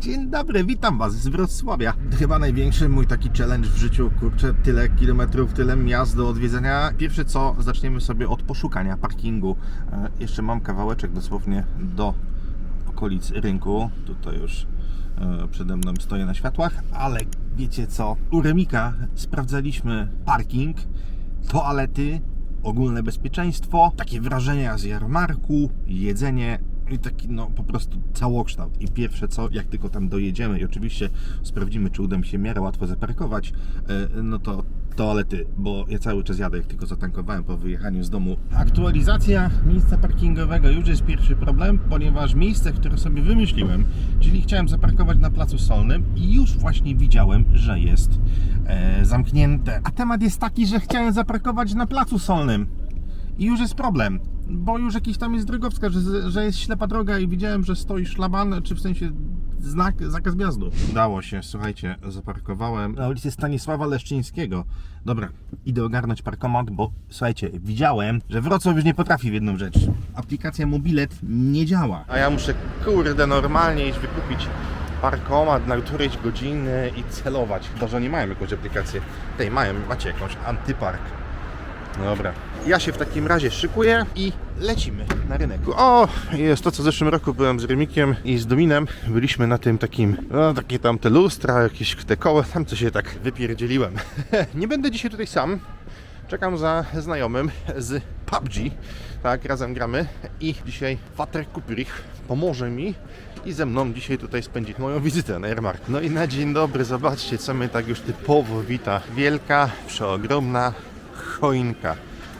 Dzień dobry, witam Was z Wrocławia. Chyba największy mój taki challenge w życiu, kurczę, tyle kilometrów, tyle miast do odwiedzenia. Pierwsze co, zaczniemy sobie od poszukania parkingu. E, jeszcze mam kawałeczek dosłownie do okolic rynku. Tutaj już e, przede mną stoję na światłach, ale wiecie co? U Remika sprawdzaliśmy parking, toalety, ogólne bezpieczeństwo, takie wrażenia z jarmarku, jedzenie i taki no po prostu całokształt. I pierwsze co, jak tylko tam dojedziemy i oczywiście sprawdzimy, czy uda mi się miarę łatwo zaparkować, e, no to toalety, bo ja cały czas jadę, jak tylko zatankowałem po wyjechaniu z domu. Aktualizacja miejsca parkingowego już jest pierwszy problem, ponieważ miejsce, które sobie wymyśliłem, czyli chciałem zaparkować na Placu Solnym i już właśnie widziałem, że jest e, zamknięte. A temat jest taki, że chciałem zaparkować na Placu Solnym. I już jest problem, bo już jakiś tam jest drogowskaz, że, że jest ślepa droga i widziałem, że stoi szlaban, czy w sensie znak, zakaz wjazdu. Udało się, słuchajcie, zaparkowałem na ulicy Stanisława Leszczyńskiego. Dobra, idę ogarnąć parkomat, bo słuchajcie, widziałem, że Wrocław już nie potrafi w jedną rzecz. Aplikacja Mobilet nie działa. A ja muszę, kurde, normalnie iść wykupić parkomat na którejś godziny i celować. Chyba, że oni mają jakąś aplikację. Tej mają, macie jakąś antypark. Dobra. Ja się w takim razie szykuję i lecimy na rynek. O, jest to co w zeszłym roku byłem z Remikiem i z Dominem. Byliśmy na tym takim, no takie tam te lustra, jakieś te koła, tam co się tak wypierdzieliłem. Nie będę dzisiaj tutaj sam. Czekam za znajomym z PUBG. Tak, razem gramy i dzisiaj Water Kuprich pomoże mi i ze mną dzisiaj tutaj spędzić moją wizytę na Jarmark. No i na dzień dobry, zobaczcie co mnie tak już typowo wita. Wielka, przeogromna choinka.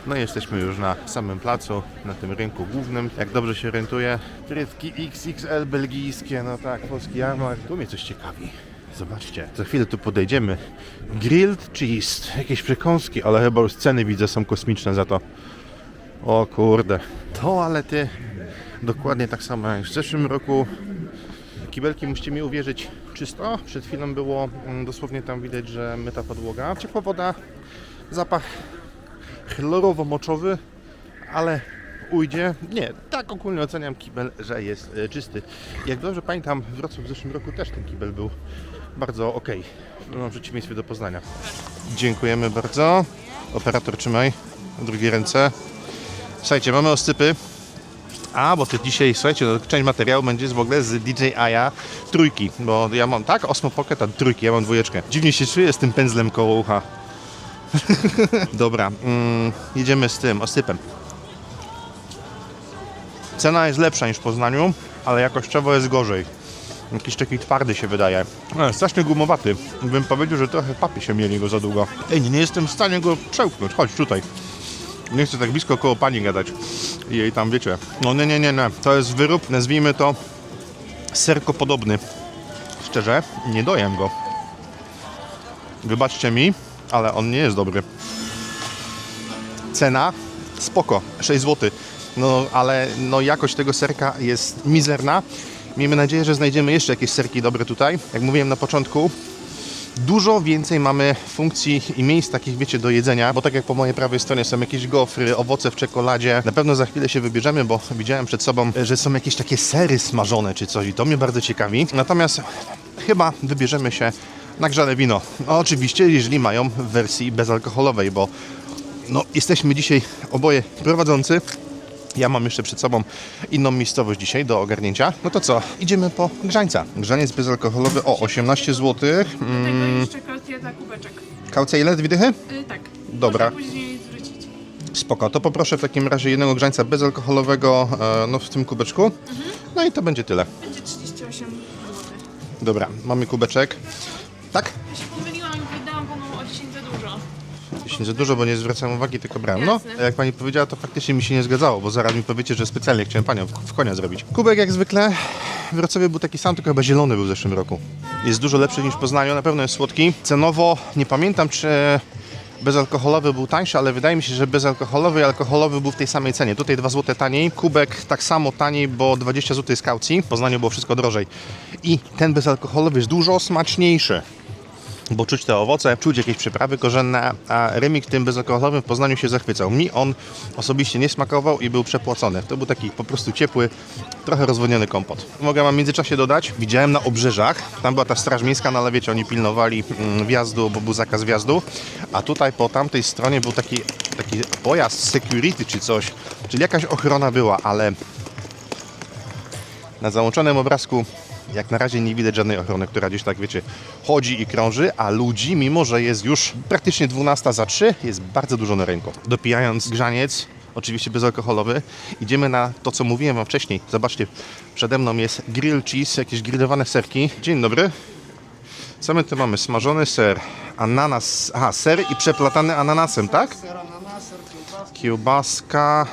No i jesteśmy już na samym placu, na tym rynku głównym. Jak dobrze się orientuję, frytki XXL belgijskie, no tak, polski jarmark. Tu mnie coś ciekawi. Zobaczcie, za chwilę tu podejdziemy. Grilled cheese, jakieś przekąski, ale chyba już ceny widzę są kosmiczne za to. O kurde. Toalety dokładnie tak samo jak w zeszłym roku. Kibelki musicie mi uwierzyć czysto. Przed chwilą było mm, dosłownie tam widać, że myta podłoga. Ciepła woda, zapach chlorowo-moczowy, ale ujdzie. Nie, tak ogólnie oceniam kibel, że jest e, czysty. Jak dobrze pamiętam, w Wrocław w zeszłym roku też ten kibel był bardzo ok. No, w przeciwieństwie do Poznania. Dziękujemy bardzo. Operator trzymaj drugiej ręce. Słuchajcie, mamy ostypy. A, bo to dzisiaj, słuchajcie, no, część materiału będzie w ogóle z DJI-a trójki, bo ja mam, tak, Osmo Pocket, a trójki, ja mam dwójeczkę. Dziwnie się czuję z tym pędzlem koło ucha. Dobra, mm, jedziemy z tym, osypem. Cena jest lepsza niż w Poznaniu, ale jakościowo jest gorzej. Jakiś taki twardy się wydaje. E, strasznie gumowaty. Bym powiedział, że trochę papy się mieli go za długo. Ej, nie, jestem w stanie go przełknąć. Chodź tutaj. Nie chcę tak blisko koło pani gadać. I jej tam wiecie. No nie, nie, nie, nie. To jest wyrób, nazwijmy to serko podobny. Szczerze, nie dojem go. Wybaczcie mi, ale on nie jest dobry. Cena spoko, 6 zł. No ale no, jakość tego serka jest mizerna. Miejmy nadzieję, że znajdziemy jeszcze jakieś serki dobre tutaj. Jak mówiłem na początku, dużo więcej mamy funkcji i miejsc takich, wiecie, do jedzenia, bo tak jak po mojej prawej stronie są jakieś gofry, owoce w czekoladzie. Na pewno za chwilę się wybierzemy, bo widziałem przed sobą, że są jakieś takie sery smażone czy coś i to mnie bardzo ciekawi. Natomiast chyba wybierzemy się na grzane wino. No, oczywiście, jeżeli mają w wersji bezalkoholowej, bo no, jesteśmy dzisiaj oboje prowadzący. Ja mam jeszcze przed sobą inną miejscowość dzisiaj do ogarnięcia. No to co? Idziemy po grzańca. Grzaniec bezalkoholowy o 18 zł. Tego jeszcze kotieta kubeczek. Kaucja ile? Dwie dychy? Y, tak. Dobra. Można później zwrócić. Spoko. To poproszę w takim razie jednego grzańca bezalkoholowego e, no, w tym kubeczku. No i to będzie tyle. Będzie 38 zł. Dobra, mamy kubeczek. Tak? Ja się pomyliłam i wydałam panu o 10 za dużo. 10 za dużo, bo nie zwracałem uwagi, tylko brałem. No, Jasne. jak pani powiedziała, to faktycznie mi się nie zgadzało, bo zaraz mi powiecie, że specjalnie chciałem panią w, w konia zrobić. Kubek jak zwykle w Wrocławiu był taki sam, tylko chyba zielony był w zeszłym roku. Jest dużo lepszy niż w Poznaniu, na pewno jest słodki. Cenowo nie pamiętam, czy bezalkoholowy był tańszy, ale wydaje mi się, że bezalkoholowy i alkoholowy był w tej samej cenie. Tutaj 2 zł taniej, kubek tak samo taniej, bo 20 zł jest kaucji. W Poznaniu było wszystko drożej. I ten bezalkoholowy jest dużo smaczniejszy. Bo czuć te owoce, czuć jakieś przyprawy korzenne, a remik tym bezalkoholowym w Poznaniu się zachwycał. Mi on osobiście nie smakował i był przepłacony. To był taki po prostu ciepły, trochę rozwodniony kompot. Mogę wam w międzyczasie dodać, widziałem na obrzeżach, tam była ta straż miejska, no ale wiecie, oni pilnowali mm, wjazdu, bo był zakaz wjazdu, a tutaj po tamtej stronie był taki, taki pojazd security czy coś, czyli jakaś ochrona była, ale na załączonym obrazku jak na razie nie widać żadnej ochrony, która gdzieś tak, wiecie, chodzi i krąży, a ludzi, mimo że jest już praktycznie 12 za 3, jest bardzo dużo na rynku. Dopijając grzaniec, oczywiście bezalkoholowy, idziemy na to, co mówiłem wam wcześniej. Zobaczcie, przede mną jest grill cheese, jakieś grillowane serki. Dzień dobry. Co my tu mamy? Smażony ser, ananas, aha, ser i przeplatany ananasem, tak? Kiełbaska.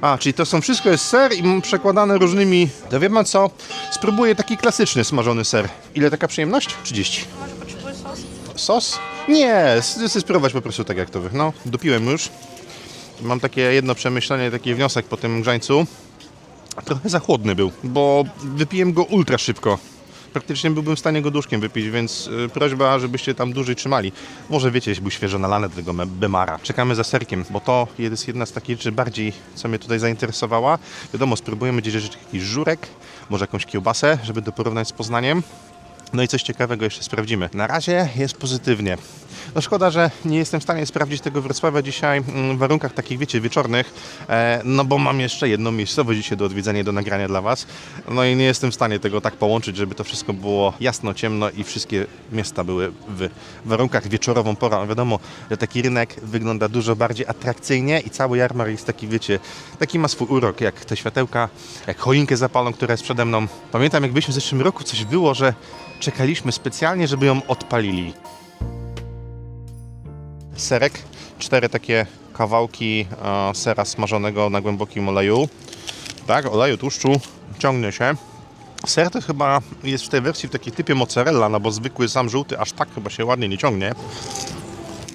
A, czyli to są wszystko jest ser i przekładane różnymi. To wie pan co? Spróbuję taki klasyczny smażony ser. Ile taka przyjemność? 30. Może potrzebuję sos? Sos? Nie, chcę spróbować po prostu tak jak to wy. No, dopiłem już. Mam takie jedno przemyślenie, taki wniosek po tym grzańcu. Trochę za chłodny był, bo wypiłem go ultra szybko. Praktycznie byłbym w stanie go duszkiem wypić, więc y, prośba, żebyście tam dłużej trzymali. Może wiecie, jeśli był świeżo nalany do tego Bemara. Czekamy za serkiem, bo to jest jedna z takich rzeczy bardziej, co mnie tutaj zainteresowała. Wiadomo, spróbujemy gdzieś jakiś żurek, może jakąś kiełbasę, żeby to porównać z Poznaniem. No i coś ciekawego jeszcze sprawdzimy. Na razie jest pozytywnie. No szkoda, że nie jestem w stanie sprawdzić tego Wrocławia dzisiaj mm, w warunkach takich, wiecie, wieczornych, e, no bo mam jeszcze jedną miejscowość dzisiaj do odwiedzenia, do nagrania dla Was. No i nie jestem w stanie tego tak połączyć, żeby to wszystko było jasno, ciemno i wszystkie miasta były w warunkach wieczorową porą. Wiadomo, że taki rynek wygląda dużo bardziej atrakcyjnie i cały jarmark jest taki, wiecie, taki ma swój urok, jak te światełka, jak choinkę zapalą, która jest przede mną. Pamiętam, jak byliśmy w zeszłym roku, coś było, że czekaliśmy specjalnie, żeby ją odpalili. Serek, cztery takie kawałki e, sera smażonego na głębokim oleju. Tak, oleju, tłuszczu, ciągnie się. Ser to chyba jest w tej wersji w takiej typie mozzarella, no bo zwykły sam żółty aż tak chyba się ładnie nie ciągnie.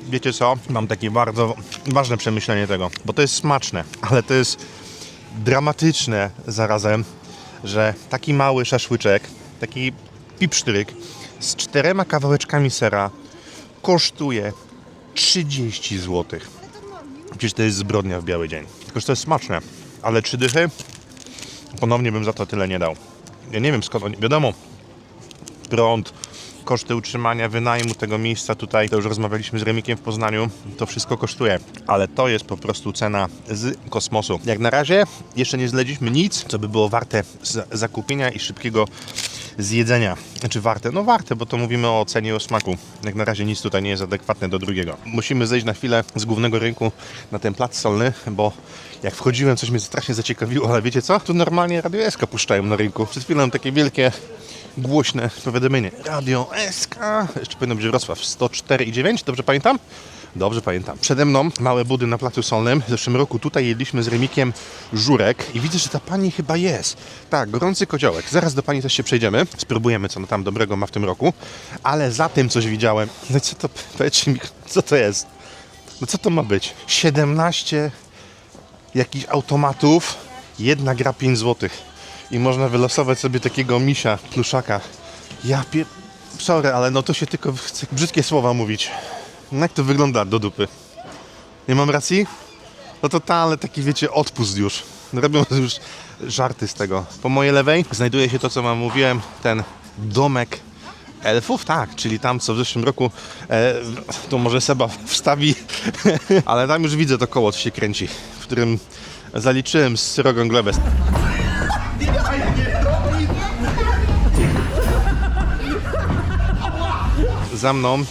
Wiecie co? Mam takie bardzo ważne przemyślenie tego, bo to jest smaczne, ale to jest dramatyczne zarazem, że taki mały szaszłyczek, taki pipsztyryk z czterema kawałeczkami sera kosztuje 30 zł. Przecież to jest zbrodnia w biały dzień. Tylko, że to jest smaczne, ale trzy dychy ponownie bym za to tyle nie dał. Ja nie wiem skąd oni, wiadomo, prąd, koszty utrzymania, wynajmu tego miejsca tutaj, to już rozmawialiśmy z Remikiem w Poznaniu, to wszystko kosztuje, ale to jest po prostu cena z kosmosu. Jak na razie jeszcze nie zledziliśmy nic, co by było warte zakupienia i szybkiego zjedzenia. Znaczy warte? No warte, bo to mówimy o cenie o smaku. Jak na razie nic tutaj nie jest adekwatne do drugiego. Musimy zejść na chwilę z głównego rynku na ten plac solny, bo jak wchodziłem, coś mnie strasznie zaciekawiło, ale wiecie co? Tu normalnie Radio SK puszczają na rynku. Przed chwilą takie wielkie głośne powiadomienie. Radio SK, jeszcze powinno być Wrocław 104,9, dobrze pamiętam? Dobrze pamiętam. Przede mną małe budy na Placu Solnym. W zeszłym roku tutaj jedliśmy z Remikiem żurek i widzę, że ta pani chyba jest. Tak, gorący koziołek. Zaraz do pani też się przejdziemy. Spróbujemy, co ona tam dobrego ma w tym roku. Ale za tym coś widziałem. No co to, powiedzcie mi, co to jest? No co to ma być? 17 jakichś automatów. Jedna gra 5 zł. I można wylosować sobie takiego misia, pluszaka. Ja pier... Sorry, ale no to się tylko chce brzydkie słowa mówić. No jak to wygląda do dupy? Nie mam racji? No totalny taki, wiecie, odpust już. Robią już żarty z tego. Po mojej lewej znajduje się to, co wam mówiłem, ten domek elfów, tak, czyli tam, co w zeszłym roku, e, to może Seba wstawi, ale tam już widzę to koło, co się kręci, w którym zaliczyłem srogą glebę. Za mną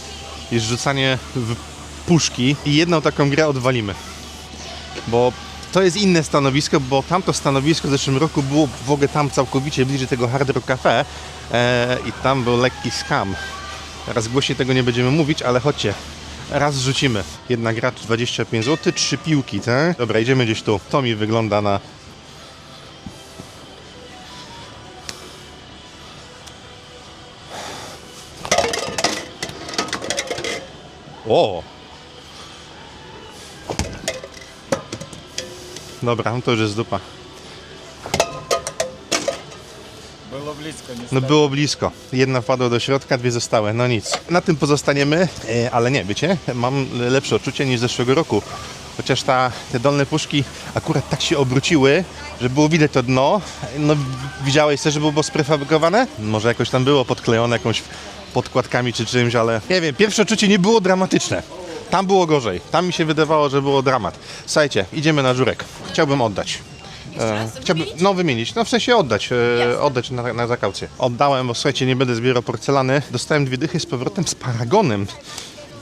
jest rzucanie w puszki i jedną taką grę odwalimy. Bo to jest inne stanowisko, bo tamto stanowisko w zeszłym roku było w ogóle tam całkowicie bliżej tego Hard Rock Cafe e, i tam był lekki skam. Teraz głośniej tego nie będziemy mówić, ale chodźcie. Raz rzucimy. Jedna gra 25 zł, trzy piłki, tak? Dobra, idziemy gdzieś tu. To mi wygląda na Wow. Dobra, no to już jest dupa. Było blisko, niestety. No było blisko. Jedna wpadła do środka, dwie zostały. No nic. Na tym pozostaniemy, e, ale nie, wiecie, mam lepsze odczucie niż zeszłego roku. Chociaż ta, te dolne puszki akurat tak się obróciły, że było widać to dno. No widziałeś też, że było, było sprefabrykowane? Może jakoś tam było podklejone jakąś podkładkami czy czymś, ale nie wiem, pierwsze odczucie nie było dramatyczne. Tam było gorzej. Tam mi się wydawało, że było dramat. Słuchajcie, idziemy na żurek. Chciałbym oddać. E, chciałbym, no wymienić, no w sensie oddać, e, oddać na, na zakaucję. Oddałem, bo słuchajcie, nie będę zbierał porcelany. Dostałem dwie dychy z powrotem z paragonem.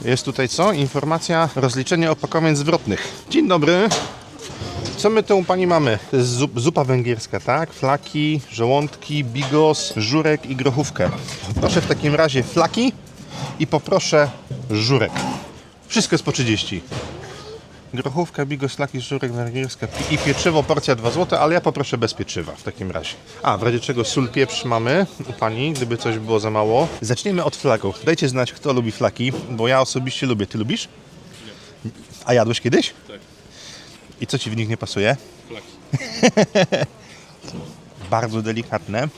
Jest tutaj co? Informacja, rozliczenie opakowań zwrotnych. Dzień dobry. Co my tu u Pani mamy? Zup, zupa węgierska, tak? Flaki, żołądki, bigos, żurek i grochówkę. Proszę w takim razie flaki i poproszę żurek. Wszystko jest po 30. Grochówka, bigos, flaki, żurek, węgierska i pieczywo, porcja 2 zł, ale ja poproszę bez pieczywa w takim razie. A, w razie czego sól, pieprz mamy u Pani, gdyby coś było za mało. Zaczniemy od flaków. Dajcie znać, kto lubi flaki, bo ja osobiście lubię. Ty lubisz? A jadłeś kiedyś? Tak. I co Ci w nich nie pasuje? Flaki. Bardzo delikatne.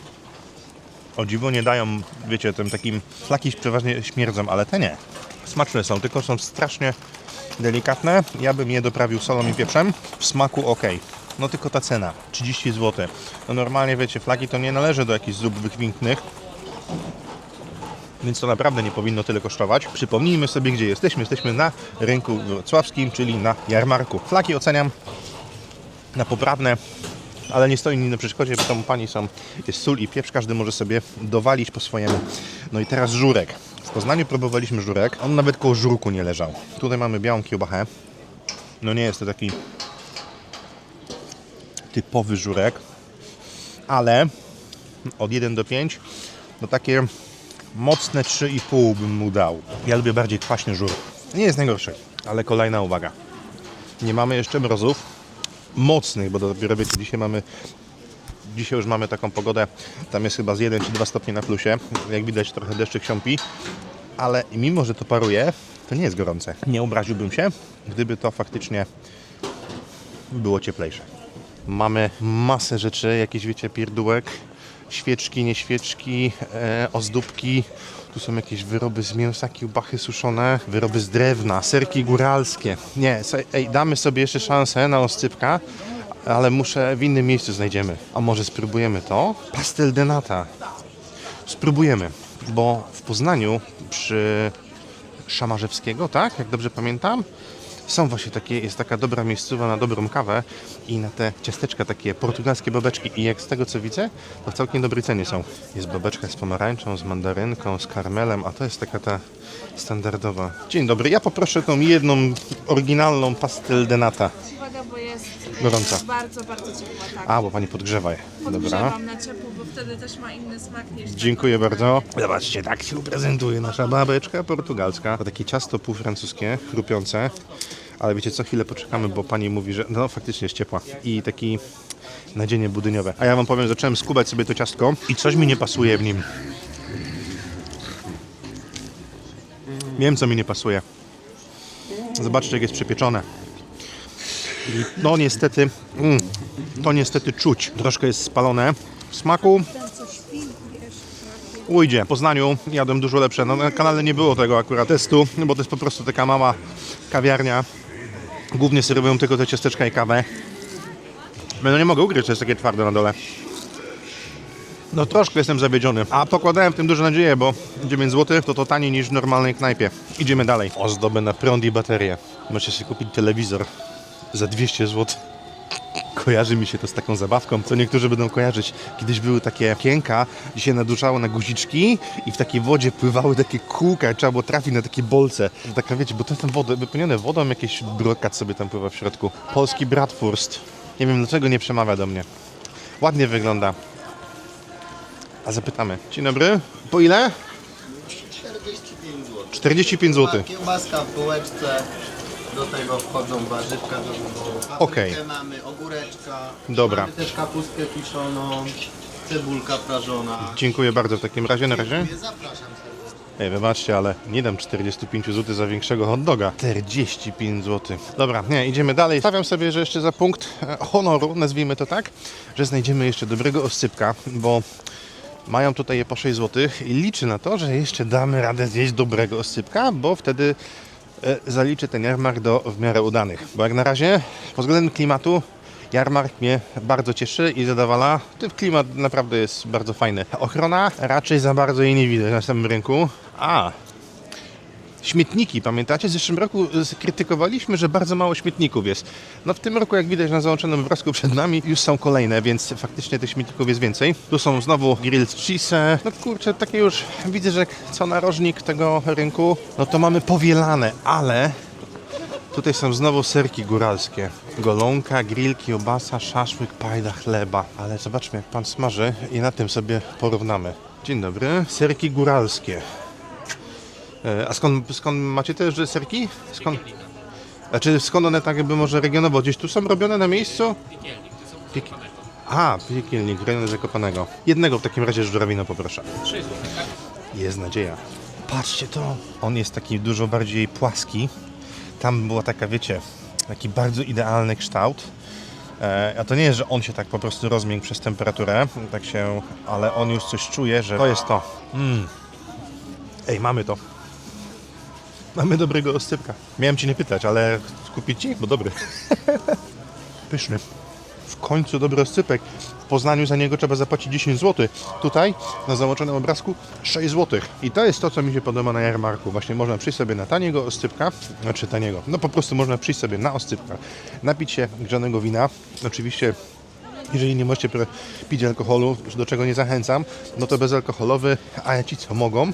O dziwo nie dają, wiecie, tym takim... Flaki przeważnie śmierdzą, ale te nie. Smaczne są, tylko są strasznie delikatne. Ja bym je doprawił solą i pieprzem. W smaku ok. No tylko ta cena, 30 zł. No normalnie wiecie, flaki to nie należy do jakichś zup wykwintnych. Więc to naprawdę nie powinno tyle kosztować. Przypomnijmy sobie, gdzie jesteśmy. Jesteśmy na rynku wrocławskim, czyli na jarmarku. Flaki oceniam na poprawne, ale nie stoi mi na przeszkodzie, bo tam pani są, jest sól i pieprz, każdy może sobie dowalić po swojemu. No i teraz żurek. W Poznaniu próbowaliśmy żurek, on nawet koło żurku nie leżał. Tutaj mamy białą kiełbachę. No nie jest to taki typowy żurek, ale od 1 do 5 no takie mocne 3,5 bym mu dał. Ja lubię bardziej kwaśny żur. Nie jest najgorszy, ale kolejna uwaga. Nie mamy jeszcze mrozów, mocnych, bo dopiero wiecie, dzisiaj mamy dzisiaj już mamy taką pogodę, tam jest chyba z 1 czy 2 stopnie na plusie, jak widać trochę deszczyk siąpi, ale mimo, że to paruje, to nie jest gorące. Nie obraziłbym się, gdyby to faktycznie było cieplejsze. Mamy masę rzeczy, jakieś wiecie, pierdółek, świeczki, nie świeczki, e, ozdóbki. Tu są jakieś wyroby z mięsa, kiełbachy suszone, wyroby z drewna, serki góralskie. Nie, ej, damy sobie jeszcze szansę na oscypka, ale muszę w innym miejscu znajdziemy. A może spróbujemy to? Pastel de nata. Spróbujemy, bo w Poznaniu przy Szamarzewskiego, tak? Jak dobrze pamiętam. Są właśnie takie, jest taka dobra miejscowa na dobrą kawę i na te ciasteczka takie portugalskie babeczki i jak z tego co widzę, to w całkiem dobrej cenie są. Jest babeczka z pomarańczą, z mandarynką, z karmelem, a to jest taka ta standardowa. Dzień dobry, ja poproszę tą jedną oryginalną pastel de nata. Uwaga, bo jest Gorąca. bardzo, bardzo ciepła, tak. A, bo pani podgrzewa je. Dobra. Podgrzewam na ciepło, wtedy też ma inny smak niż Dziękuję bardzo. Zobaczcie, tak się prezentuje nasza babeczka portugalska. To takie ciasto półfrancuskie, chrupiące. Ale wiecie co, chwilę poczekamy, bo pani mówi, że no faktycznie jest ciepła. I taki nadzienie budyniowe. A ja wam powiem, zacząłem skubać sobie to ciastko i coś mi nie pasuje w nim. Wiem, co mi nie pasuje. Zobaczcie, jak jest przepieczone. I no niestety, mm, to niestety czuć. Troszkę jest spalone. Smaku ujdzie. Poznaniu jadłem dużo lepsze. No, na kanale nie było tego akurat testu, bo to jest po prostu taka mała kawiarnia. Głównie serwują tylko te ciasteczka i kawę. No nie mogę ukryć, że jest takie twarde na dole. No troszkę jestem zawiedziony. A pokładałem w tym dużo nadzieję, bo 9 zł to to taniej niż w normalnej knajpie. Idziemy dalej. Ozdoby na prąd i baterię. Możecie sobie kupić telewizor za 200 zł. Kojarzy mi się to z taką zabawką, co niektórzy będą kojarzyć. Kiedyś były takie okienka, gdzie się naduszało na guziczki i w takiej wodzie pływały takie kółka i trzeba było trafić na takie bolce. Taka wiecie, bo to jest tam wodę, wypełnione wodą, jakiś brokat sobie tam pływa w środku. Polski Bratwurst. Nie wiem dlaczego nie przemawia do mnie. Ładnie wygląda. A zapytamy. Dzień dobry. Po ile? 45 zł. 45 zł. Kiełbaska w bułeczce, do tego wchodzą warzywka, do tego Okej. paprykę mamy, ogóreczka, Dobra. mamy też kapustkę kiszoną, cebulka prażona. Dziękuję bardzo w takim razie. Na razie. Zapraszam serdecznie. Ej, wybaczcie, ale nie dam 45 zł za większego hot doga. 45 zł. Dobra, nie, idziemy dalej. Stawiam sobie, że jeszcze za punkt e, honoru, nazwijmy to tak, że znajdziemy jeszcze dobrego oscypka, bo Mają tutaj je po 6 zł i liczy na to, że jeszcze damy radę zjeść dobrego oscypka, bo wtedy e, zaliczy ten jarmark do w miarę udanych. Bo jak na razie pod względem klimatu jarmark mnie bardzo cieszy i zadowala. Ten klimat naprawdę jest bardzo fajny. Ochrona raczej za bardzo jej nie widać na samym rynku. A, Śmietniki, pamiętacie? W zeszłym roku krytykowaliśmy, że bardzo mało śmietników jest. No w tym roku, jak widać na załączonym obrazku przed nami, już są kolejne, więc faktycznie tych śmietników jest więcej. Tu są znowu grilled cheese. No kurczę, takie już widzę, że co narożnik tego rynku, no to mamy powielane, ale Tutaj są znowu serki góralskie. Golonka, grill, kiełbasa, szaszłyk, pajda, chleba. Ale zobaczmy, jak pan smaży i na tym sobie porównamy. Dzień dobry. Serki góralskie. E, A skąd, skąd macie te że serki? Skąd? Znaczy skąd one tak jakby może regionowo gdzieś tu są robione na miejscu? Piek... A, piekielnik, rejon Zakopanego. Jednego w takim razie żurawina poproszę. Jest nadzieja. Patrzcie to. On jest taki dużo bardziej płaski. Tam była taka, wiecie, taki bardzo idealny kształt. E, a to nie jest, że on się tak po prostu rozmiękł przez temperaturę, tak się, ale on już coś czuje, że to jest to. Mm. Ej, mamy to. Mamy dobrego oscypka. Miałem ci nie pytać, ale kupić ci? Bo dobry. Pyszny. Końcu dobry oscypek. W Poznaniu za niego trzeba zapłacić 10 zł. Tutaj na załączonym obrazku 6 zł. I to jest to, co mi się podoba na jarmarku. Właśnie można przyjść sobie na taniego oscypka, znaczy taniego. No po prostu można przyjść sobie na oscypka, napić się grzanego wina. Oczywiście jeżeli nie możecie pić alkoholu, do czego nie zachęcam, no to bezalkoholowy, a ci co mogą,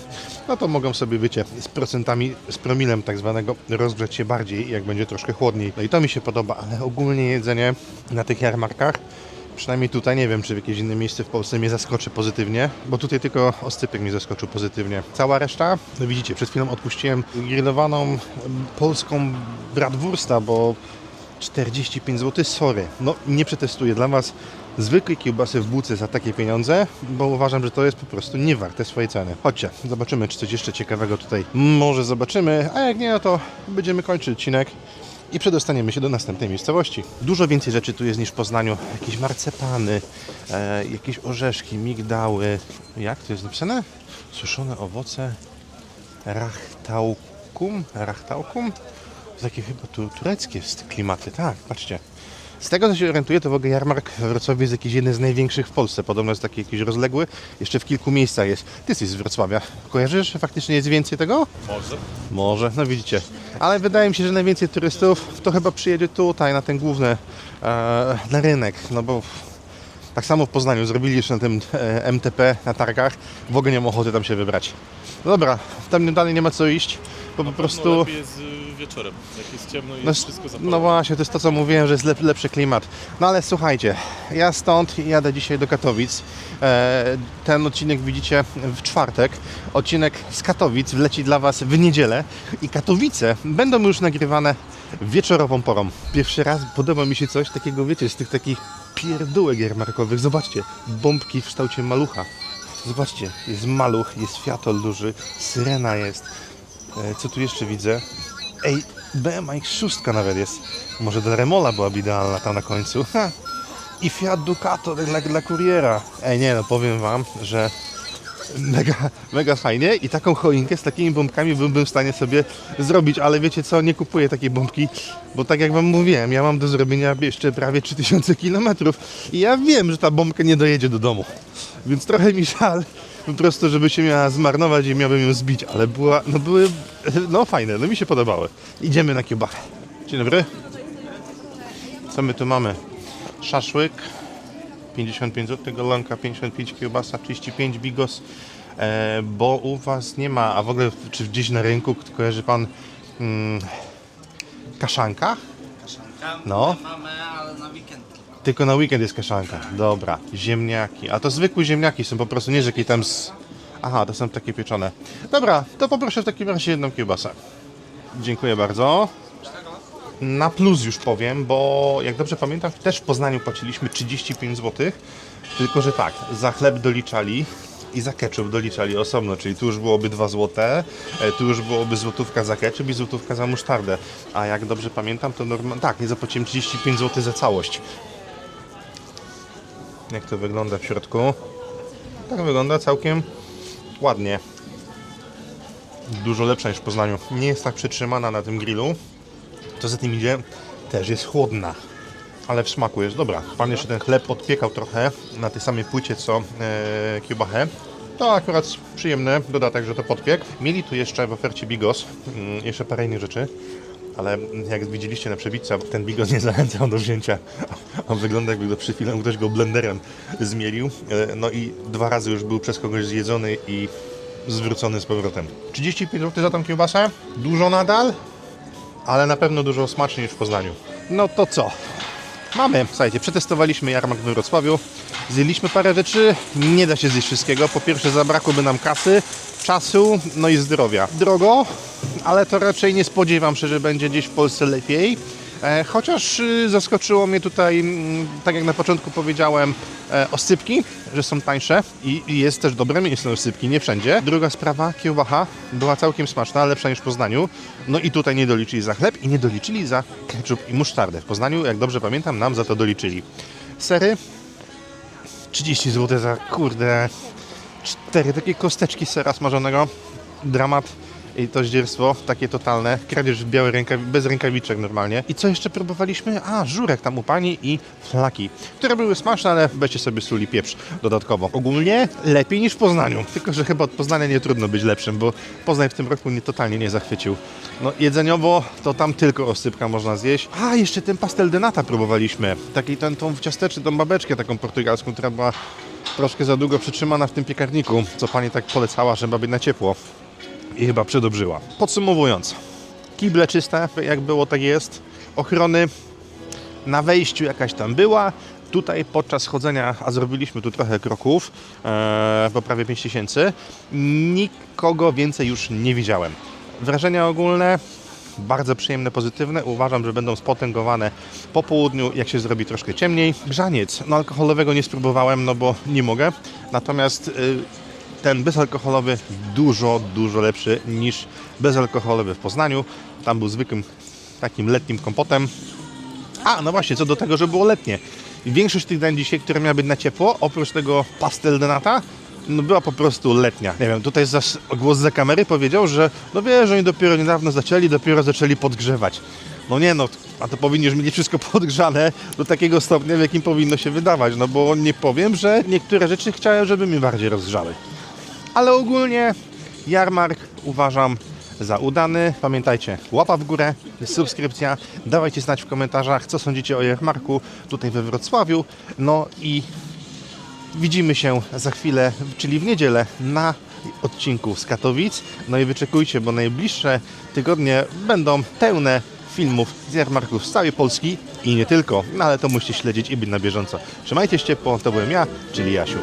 no to mogą sobie, wiecie, z procentami, z promilem tak zwanego rozgrzeć się bardziej, jak będzie troszkę chłodniej. No i to mi się podoba, ale ogólnie jedzenie na tych jarmarkach, przynajmniej tutaj, nie wiem, czy w jakieś inne miejsce w Polsce mnie zaskoczy pozytywnie, bo tutaj tylko oscypek mnie zaskoczył pozytywnie. Cała reszta, no widzicie, przed chwilą odpuściłem grillowaną polską bratwursta, bo 45 zł, sorry. No nie przetestuję dla Was zwykłej kiełbasy w buce za takie pieniądze, bo uważam, że to jest po prostu nie warte swojej ceny. Chodźcie, zobaczymy, czy coś jeszcze ciekawego tutaj może zobaczymy, a jak nie, no to będziemy kończyć odcinek i przedostaniemy się do następnej miejscowości. Dużo więcej rzeczy tu jest niż w Poznaniu. Jakieś marcepany, e, jakieś orzeszki, migdały. Jak to jest napisane? Suszone owoce rachtaukum. Rachtaukum? To takie chyba tu, tureckie klimaty, tak, patrzcie. Z tego co się orientuję, to w ogóle jarmark w Wrocławiu jest jakiś jeden z największych w Polsce. Podobno jest taki jakiś rozległy. Jeszcze w kilku miejscach jest. Ty jesteś z Wrocławia. Kojarzysz, że faktycznie jest więcej tego? Może. Może, no widzicie. Ale wydaje mi się, że najwięcej turystów to chyba przyjedzie tutaj, na ten główny, e, na rynek. No bo tak samo w Poznaniu zrobili jeszcze na tym e, MTP na targach. W ogóle nie mam ochoty tam się wybrać. No dobra, tam dalej nie ma co iść, bo po No prostu... wieczorem, jak jest ciemno i No, jest wszystko zapalone. no właśnie, to jest to, co mówiłem, że jest lep, lepszy klimat. No ale słuchajcie, ja stąd jadę dzisiaj do Katowic. E, ten odcinek widzicie w czwartek. Odcinek z Katowic wleci dla Was w niedzielę. I Katowice będą już nagrywane wieczorową porą. Pierwszy raz podoba mi się coś takiego, wiecie, z tych takich pierdółek jarmarkowych. Zobaczcie, bombki w kształcie malucha. Zobaczcie, jest maluch, jest fiatol duży, syrena jest. E, Co tu jeszcze widzę? Ej, BMX 6 nawet jest. Może dla Remola byłaby idealna tam na końcu. Ha. I Fiat Ducato dla, dla kuriera. Ej, nie no, powiem Wam, że mega, mega fajnie i taką choinkę z takimi bombkami byłbym w stanie sobie zrobić, ale wiecie co, nie kupuję takiej bombki, bo tak jak Wam mówiłem, ja mam do zrobienia jeszcze prawie 3000 km i ja wiem, że ta bombka nie dojedzie do domu, więc trochę mi żal po prostu, żeby się miała zmarnować i miałbym ją zbić, ale była, no były, no fajne, no mi się podobały. Idziemy na kiełbachę. Dzień dobry. Co my tu mamy? Szaszłyk, 55 zł, golonka 55 kiełbasa, 35 bigos, e, bo u Was nie ma, a w ogóle czy gdzieś na rynku kojarzy Pan mm, kaszanka? No. Mamy, ale na weekend tylko. Tylko na weekend jest kaszanka. Dobra, ziemniaki. A to zwykłe ziemniaki są po prostu, nie że jakieś tam z... Aha, to są takie pieczone. Dobra, to poproszę w takim razie jedną kiełbasę. Dziękuję bardzo. Na plus już powiem, bo jak dobrze pamiętam, też w Poznaniu płaciliśmy 35 zł. Tylko, że tak, za chleb doliczali i za ketchup doliczali osobno, czyli tu już byłoby 2 zł, e, tu już byłoby złotówka za ketchup i złotówka za musztardę. A jak dobrze pamiętam, to normalnie, tak, nie zapłaciłem 35 zł za całość. Jak to wygląda w środku? Tak wygląda całkiem ładnie. Dużo lepsza niż w Poznaniu. Nie jest tak przytrzymana na tym grillu. To za tym idzie, też jest chłodna. Ale w smaku jest dobra. Pan jeszcze ten chleb odpiekał trochę na tej samej płycie co e. To akurat przyjemny dodatek, że to podpiek. Mieli tu jeszcze w ofercie bigos, mm, jeszcze parę innych rzeczy. Ale jak widzieliście na przebitce, ten bigos nie zachęcał do wzięcia. On wygląda jakby go przed chwilą ktoś go blenderem zmielił. E, No i dwa razy już był przez kogoś zjedzony i zwrócony z powrotem. 35 zł za tą kiełbasę? Dużo nadal, ale na pewno dużo smaczniej niż w Poznaniu. No to co? Mamy, słuchajcie, przetestowaliśmy jarmark we Wrocławiu, zjedliśmy parę rzeczy, nie da się zjeść wszystkiego. Po pierwsze zabrakłoby nam kasy, czasu, no i zdrowia. Drogo, ale to raczej nie spodziewam się, że będzie gdzieś w Polsce lepiej. E, chociaż y, zaskoczyło mnie tutaj, mm, tak jak na początku powiedziałem, e, osypki, że są tańsze i, jest też dobre miejsce na osypki, nie wszędzie. Druga sprawa, kiełbacha była całkiem smaczna, lepsza niż w Poznaniu. No i tutaj nie doliczyli za chleb i nie doliczyli za ketchup i musztardę. W Poznaniu, jak dobrze pamiętam, nam za to doliczyli. Sery 30 zł za kurde cztery takie kosteczki sera smażonego. Dramat i to zdzierstwo takie totalne. Kradzież w białej rękawi- bez rękawiczek normalnie. I co jeszcze próbowaliśmy? A, żurek tam u pani i flaki, które były smaczne, ale weźcie sobie sól i pieprz dodatkowo. Ogólnie lepiej niż w Poznaniu. Tylko, że chyba od Poznania nie trudno być lepszym, bo Poznań w tym roku mnie totalnie nie zachwycił. No jedzeniowo to tam tylko osypka można zjeść. A, jeszcze ten pastel de nata próbowaliśmy. Taki ten, tą ciasteczkę, tą babeczkę taką portugalską, która była troszkę za długo przytrzymana w tym piekarniku, co pani tak polecała, żeby być na ciepło. I chyba przedobrzyła. Podsumowując, kible czyste, jak było, tak jest. Ochrony na wejściu jakaś tam była. Tutaj podczas chodzenia, a zrobiliśmy tu trochę kroków, e, po prawie 5000, nikogo więcej już nie widziałem. Wrażenia ogólne bardzo przyjemne, pozytywne. Uważam, że będą spotęgowane po południu, jak się zrobi troszkę ciemniej. Grzaniec, no alkoholowego nie spróbowałem, no bo nie mogę. Natomiast y, ten bezalkoholowy dużo, dużo lepszy niż bezalkoholowy w Poznaniu. Tam był zwykłym takim letnim kompotem. A, no właśnie, co do tego, że było letnie. Większość tych dań dzisiaj, które miały być na ciepło, oprócz tego pastel de nata, no była po prostu letnia. Nie wiem, tutaj zaś głos za kamery powiedział, że no wiesz, oni dopiero niedawno zaczęli, dopiero zaczęli podgrzewać. No nie no, a to powinni już mieć wszystko podgrzane do takiego stopnia, w jakim powinno się wydawać, no bo nie powiem, że niektóre rzeczy chciałem, żeby mi bardziej rozgrzały. Ale ogólnie jarmark uważam za udany. Pamiętajcie, łapa w górę, subskrypcja. Dawajcie znać w komentarzach, co sądzicie o jarmarku tutaj we Wrocławiu. No i widzimy się za chwilę, czyli w niedzielę na odcinku z Katowic. No i wyczekujcie, bo najbliższe tygodnie będą pełne filmów z jarmarków z całej Polski i nie tylko. No ale to musicie śledzić i być na bieżąco. Trzymajcie się ciepło, to byłem ja, czyli Jasiu.